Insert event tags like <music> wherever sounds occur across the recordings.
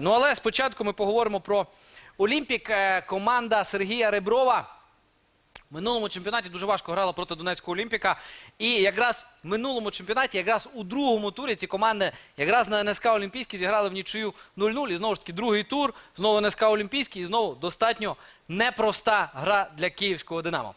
Ну але спочатку ми поговоримо про Олімпік. Е, Команда Сергія Реброва. В минулому чемпіонаті дуже важко грала проти Донецького Олімпіка. І якраз в минулому чемпіонаті, якраз у другому турі ці команди якраз на НСК Олімпійський зіграли в нічию 0-0. І знову ж таки другий тур, знову НСК Олімпійський, і знову достатньо непроста гра для київського Динамо.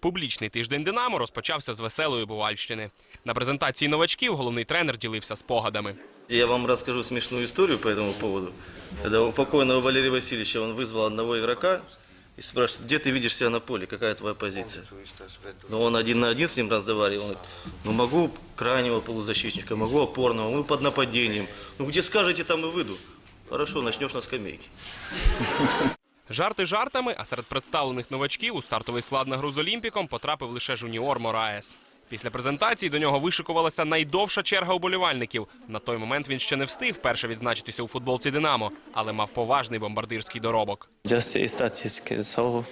Публічний тиждень Динамо розпочався з веселої Бувальщини. На презентації новачків головний тренер ділився спогадами. Я вам расскажу смешную историю по этому поводу. Когда у покойного Валерия Васильевича он вызвал одного игрока и спрашивает, где ты видишь себя на поле, какая твоя позиция? Но он один на один с ним разговаривал. Он говорит, ну могу крайнего полузащитника, могу опорного, мы под нападением. Ну где скажете, там и выйду. Хорошо, начнешь на скамейке. Жарти жартами, а серед представлених новачків у стартовий склад на гру з Олімпіком потрапив лише жуніор Мораес. Після презентації до нього вишикувалася найдовша черга уболівальників. На той момент він ще не встиг вперше відзначитися у футболці Динамо, але мав поважний бомбардирський доробок. Just see statistics. So,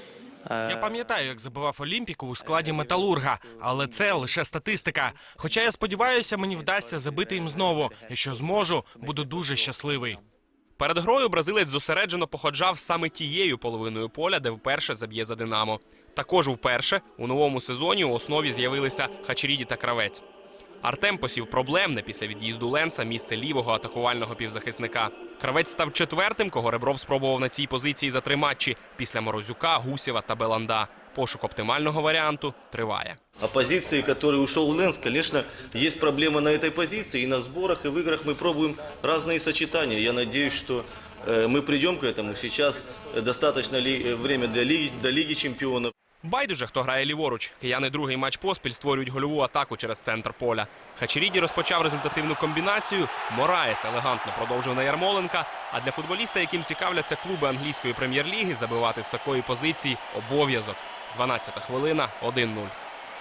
uh, Я пам'ятаю, як забивав Олімпіку у складі металурга, але це лише статистика. Хоча я сподіваюся, мені вдасться забити їм знову. Якщо зможу, буду дуже щасливий. Перед грою бразилець зосереджено походжав саме тією половиною поля, де вперше заб'є за Динамо. Також вперше у новому сезоні у основі з'явилися Хачеріді та Кравець. Артем посів проблемне після від'їзду Ленса місце лівого атакувального півзахисника. Кравець став четвертим, кого Ребров спробував на цій позиції за три матчі після Морозюка, Гусєва та Беланда. Пошук оптимального варіанту триває. А позиции, который ушел Лэнс, конечно, есть проблема на этой позиции. И на сборах, и в играх мы пробуем разные сочетания. Я надеюсь, что э, мы придем к этому. Сейчас э, достаточно ли э, время для лиги, до Лиги чемпионов. Байдуже, хто грає ліворуч. Кияни другий матч поспіль створюють гольову атаку через центр поля. Хачеріді розпочав результативну комбінацію. Мораєс елегантно продовжив на Ярмоленка. А для футболіста, яким цікавляться клуби англійської прем'єр-ліги, забивати з такої позиції обов'язок. 12-та хвилина 1-0.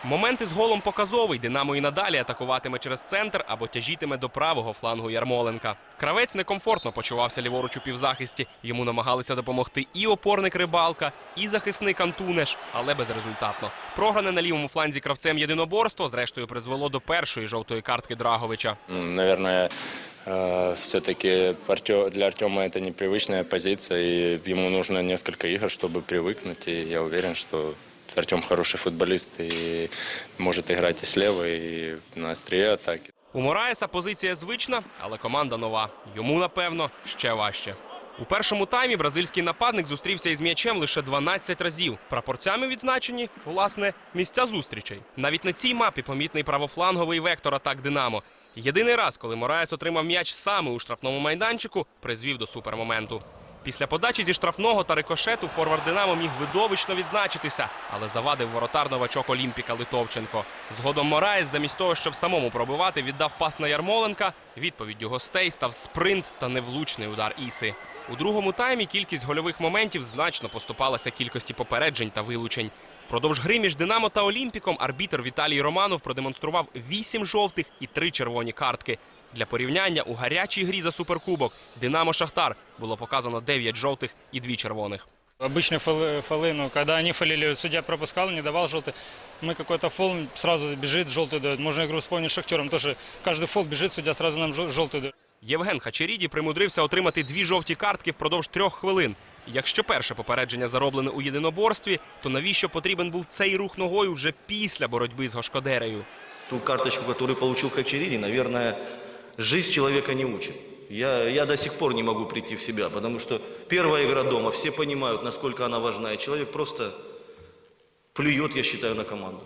Момент із голом показовий. Динамо і надалі атакуватиме через центр або тяжітиме до правого флангу Ярмоленка. Кравець некомфортно почувався ліворуч у півзахисті. Йому намагалися допомогти і опорник рибалка, і захисник Антунеш, але безрезультатно. Програне на лівому фланзі кравцем єдиноборство, зрештою, призвело до першої жовтої картки Драговича. наверное, все-таки для Артема это непривычная позиция, и ему нужно несколько игр, чтобы привыкнуть. И я уверен, что Артем хороший футболист и может играть и слева, и на острие атаки. У Мораєса позиція звична, але команда нова. Йому, напевно, ще важче. У першому таймі бразильський нападник зустрівся із м'ячем лише 12 разів. Прапорцями відзначені, власне, місця зустрічей. Навіть на цій мапі помітний правофланговий вектор атак Динамо. Єдиний раз, коли Мораєс отримав м'яч саме у штрафному майданчику, призвів до супермоменту. Після подачі зі штрафного та рикошету форвард Динамо міг видовищно відзначитися, але завадив воротар новачок Олімпіка Литовченко. Згодом Мораєс, замість того, щоб самому пробивати, віддав пас на Ярмоленка. Відповіддю гостей став спринт та невлучний удар Іси. У другому таймі кількість гольових моментів значно поступалася кількості попереджень та вилучень. Продовж гри між Динамо та Олімпіком арбітр Віталій Романов продемонстрував 8 жовтих і 3 червоні картки. Для порівняння у гарячій грі за суперкубок Динамо Шахтар було показано 9 жовтих і 2 червоних. Обычные фолы, фолы, ну, когда они фалили, судья пропускал, не давал желтый. Мы какой-то фол, сразу бежит, желтый дает. Можно игру вспомнить с Шахтером, тоже каждый фол бежит, судья сразу нам жел- желтый дает. Євген Хачеріді примудрився отримати дві жовті картки впродовж трьох хвилин. Якщо перше попередження зароблене у єдиноборстві, то навіщо потрібен був цей рух ногою вже після боротьби з Гошкодерею? Ту карточку, которую получил Хачериди, наверное, жизнь человека не учит. Я, я до сих пор не могу прийти в себя, потому что первая игра дома, все понимают, насколько она важна, и человек просто плюет, я считаю, на команду.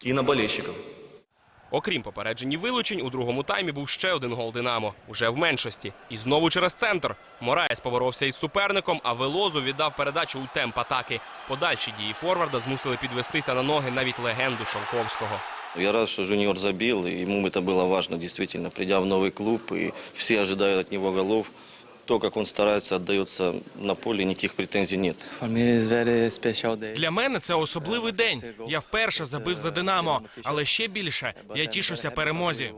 И на болельщиков. Окрім попереджень і вилучень, у другому таймі був ще один гол Динамо, уже в меншості. І знову через центр. Мораєс поборовся із суперником, а Велозу віддав передачу у темп атаки. Подальші дії форварда змусили підвестися на ноги навіть легенду Шовковського. Я рад, что Жуниор забил, и ему это было важно, действительно, придя в новый клуб, и все ожидают от него голов. То, как он старается, отдается на поле, никаких претензий нет. Для мене це особливий день. Я вперше забив за Динамо, але ще більше я тішуся перемозі.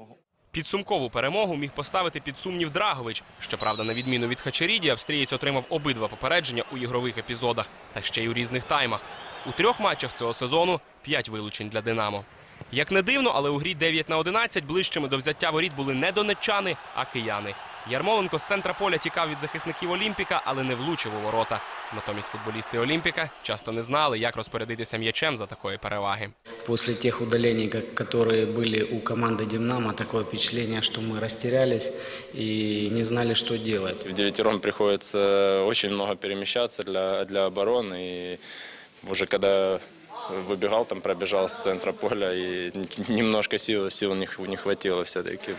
Підсумкову перемогу міг поставити під сумнів Драгович. Щоправда, на відміну від Хачеріді, австрієць отримав обидва попередження у ігрових епізодах та ще й у різних таймах. У трьох матчах цього сезону п'ять вилучень для Динамо. Як не дивно, але у грі 9 на 11 ближчими до взяття воріт були не донеччани, а кияни. Ярмоленко з центра поля тікав від захисників Олімпіка, але не влучив у ворота. Натомість футболісти Олімпіка часто не знали, як розпорядитися м'ячем за такої переваги. После тех удалений, как- которые были у команды «Динамо», такое впечатление, что мы растерялись и не знали, что делать. В девятером приходится очень много перемещаться для, для обороны. И уже когда выбегал, там пробежал с центра поля, и немножко сил, сил не, х- не хватило все-таки.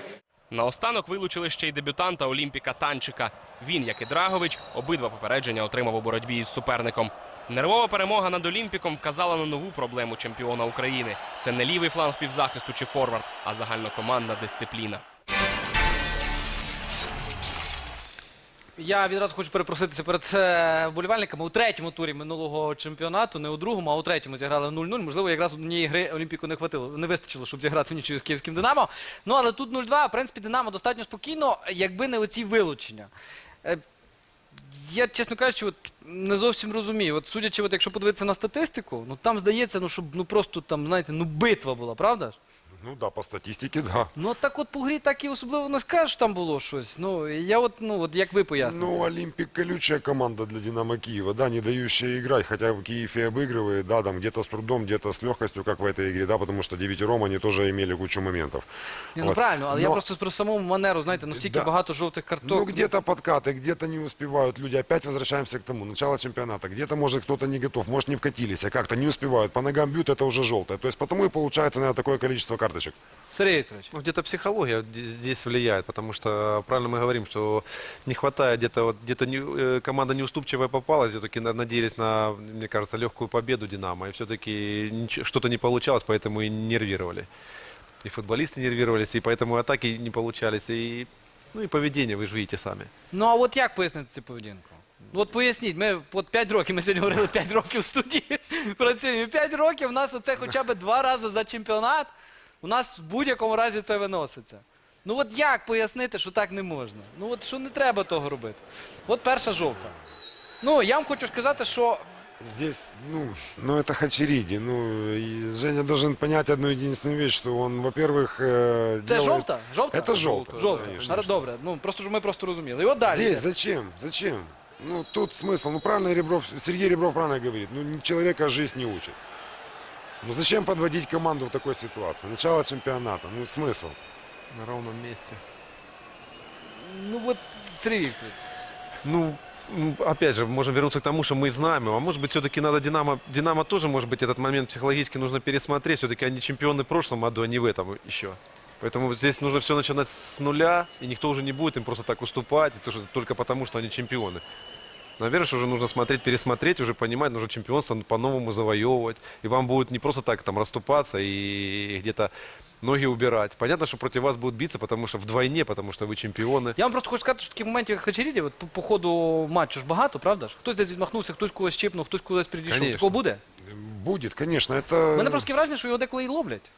Наостанок вилучили ще й дебютанта Олімпіка Танчика. Він, як і Драгович, обидва попередження отримав у боротьбі із суперником. Нервова перемога над Олімпіком вказала на нову проблему чемпіона України. Це не лівий фланг півзахисту чи форвард, а загальнокомандна дисципліна. Я відразу хочу перепроситися перед е, вболівальниками. У третьому турі минулого чемпіонату, не у другому, а у третьому зіграли 0-0. Можливо, якраз однієї гри Олімпіку не хватило, не вистачило, щоб зіграти в нічию з київським Динамо. Ну але тут 0-2, в принципі, Динамо достатньо спокійно, якби не оці вилучення. Е, Я, чесно кажучи, от не зовсім розумію. От судячи, от, якщо подивитися на статистику, ну там здається, ну щоб ну просто там, знаєте, ну битва була, правда ж? Ну да, по статистике, да. Ну так от по грі так і особливо не скажеш, що там було щось. Ну я от, ну от як ви поясните? Ну, Олимпик колючая команда для Динамо Киева, да, не дающая играть, хотя Киев и обыгрывает, да, там где-то с трудом, где-то с легкостью, как в этой игре, да, потому что девятером они тоже имели кучу моментов. Ні, ну Вот. правильно, але я Но- просто про саму манеру, знаєте, настільки Да. багато жовтих карток. Ну, где-то подкаты, где-то не успевают люди. Опять возвращаемся к тому, начало чемпионата. Где-то, может, кто-то не готов, может, не вкатились, а как-то не успевают. По ногам бьют, это уже желтое. То есть потому и получается, наверное, такое количество карточек. Сергій Вікторович. Ну, где-то психология д- здесь влияет, потому что правильно мы говорим, что не хватает где-то вот где-то не, э, команда неуступчивая попалась, все-таки надеялись на, мне кажется, легкую победу Динамо, и все-таки что-то не получалось, поэтому и нервировали. И футболисты нервировались, и поэтому атаки не получались, и ну и поведение, вы же видите сами. Ну а от як пояснити цю поведінку? Ну, От поясніть, ми от 5 років, ми сьогодні говорили 5 років в студії <laughs> працюємо. 5 років у нас оце хоча б два рази за чемпіонат. У нас в будь-якому разі це виноситься. Ну от як пояснити, що так не можна? Ну от що не треба того робити? От перша жовта. Ну, я вам хочу сказати, що Здесь, ну, ну это Хачериди. Ну, и Женя должен понять одну единственную вещь, что он, во-первых, э, це делает- жовта? Жовта? Это желтое. Жовта. конечно. Гаразд, Добре. Ну просто щоб ми просто розуміли. І от далі. Здесь йде. зачем? Зачем? Ну, тут смысл. Ну, правильно Ребров, Сергей Ребров правильно говорит. Ну, ни- человека жизнь не учит. Ну, зачем подводить команду в такой ситуации? Начало чемпионата. Ну, смысл? На ровном месте. Ну от Сергій Вікторович. Ну, м, опять же, можем вернуться к тому, что мы знаем его. А может быть, все-таки надо Динамо... Динамо тоже, может быть, этот момент психологически нужно пересмотреть. Все-таки они чемпионы в прошлом году, а не в этом еще. Поэтому вот здесь нужно все начинать с нуля, и никто уже не будет им просто так уступать, и то, что- только потому, что они чемпионы. Наверное, что уже нужно смотреть, пересмотреть, уже понимать, нужно чемпионство по-новому завоевывать. И вам будет не просто так там расступаться и где-то ноги убирать. Понятно, что против вас будут биться, потому что вдвойне, потому что вы чемпионы. Я вам просто хочу сказати, що таких моментів, як Хачеріді, от по, по ходу матчу ж багато, правда ж? Хтось десь відмахнувся, хтось когось чіпнув, хтось кудись підійшов. Конечно. Такого буде? Будет, конечно. Это, У мене просто таке враження, що його деколи і ловлять.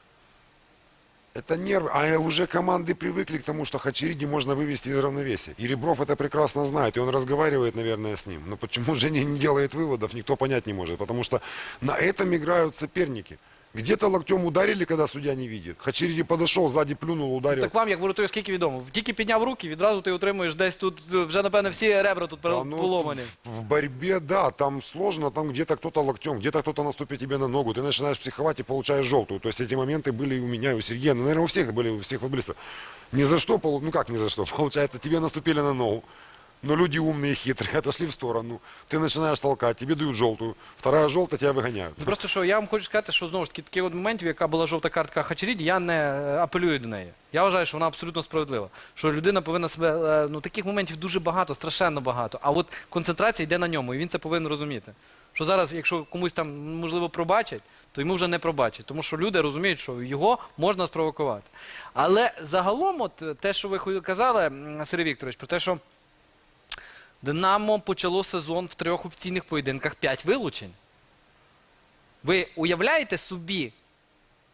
это нерв. А уже команды привыкли к тому, что Хачериди можно вывести из равновесия. И Ребров это прекрасно знает. И он разговаривает, наверное, с ним. Но почему Женя <laughs> не делает выводов, никто понять не может. Потому что на этом играют соперники. Где-то локтем ударили, когда судья не видит. Хачериди подошел, сзади плюнул, ударил. Так вам, як воротарю, скільки відомо? Тільки підняв руки, відразу ти отримуєш десь тут, е, вже, напевне, всі ребра тут Да, пере- ну, поломані. В, в борьбе, да, там сложно, там где-то кто-то локтем, где-то кто-то наступит тебе на ногу, ты начинаешь психовать и получаешь желтую. То есть эти моменты были и у меня, и у Сергея, ну, наверное, у всех были, у всех футболистов. Ни за что, полу- ну как ни за что, <laughs> получается, тебе наступили на ногу. Но люди умные, хитрые, <laughs> отошли в сторону. Ты начинаешь толкать, тебе дают желтую. Вторая желтая, тебя выгоняют. Ну, Просто що я вам хочу сказати, що знову ж таки таких от моментів, яка була жовта картка Хачеріді, я не е, апелюю до неї. Я вважаю, що вона абсолютно справедлива. Що людина повинна себе. е, Ну таких моментів дуже багато, страшенно багато. А от концентрація йде на ньому, і він це повинен розуміти. Що зараз, якщо комусь там можливо пробачать, то йому вже не пробачать. Тому що люди розуміють, що його можна спровокувати. Але загалом, от е, те, що ви хо- казали, м, Сергій Вікторович, про те, що Динамо почало сезон в трьох офіційних поєдинках 5 вилучень. Ви уявляєте собі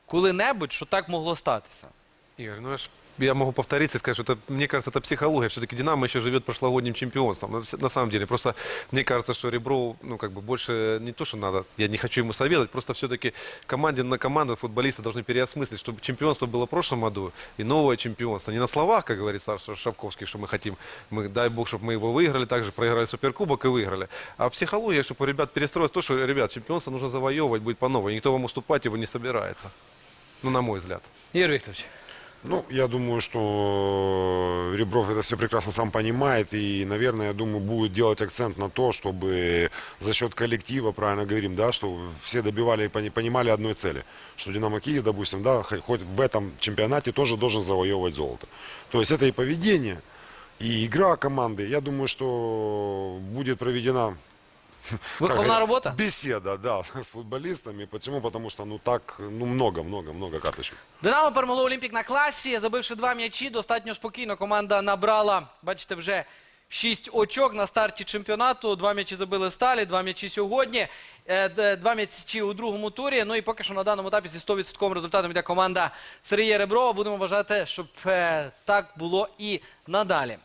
коли-небудь, що так могло статися? Игорь, ну я ж я могу повториться и сказать, что это, мне кажется, это психология. Все-таки «Динамо» еще живет прошлогодним чемпионством. На, на самом деле, просто мне кажется, что Ребро, ну, как бы больше не то, что надо, я не хочу ему советовать, просто все-таки команде на команду футболисты должны переосмыслить, чтобы чемпионство было в прошлом году и новое чемпионство. Не на словах, как говорит Саша Шапковский, что мы хотим, мы, дай бог, чтобы мы его выиграли, также проиграли Суперкубок и выиграли. А психология, чтобы ребят перестроить то, что, ребят, чемпионство нужно завоевывать, будет по новой. Никто вам уступать его не собирается. Ну, на мой взгляд. Ігор Вікторович. Ну, я думаю, что Ребров это все прекрасно сам понимает. И, наверное, я думаю, будет делать акцент на то, чтобы за счет коллектива, правильно говорим, да, что все добивали и пони- понимали одной цели. Что Динамо Киев, допустим, да, хоть хоть в этом чемпионате тоже должен завоевывать золото. То есть это и поведение, и игра команды. Я думаю, что будет проведена Виховна робота? Беседа, да, <laughs> с футболистами. Почему? Потому что, ну, так, ну, много, много, много карточек. Динамо перемогло Олімпік на класі, забивши два м'ячі. Достатньо спокійно команда набрала, бачите, вже шість очок на старті чемпіонату. Два м'ячі забили сталі, два м'ячі сьогодні, е, д- два м'ячі у другому турі. Ну і поки що на даному етапі зі 100% результатом йде команда Сергія Реброва. Будемо вважати, щоб е, так було і надалі.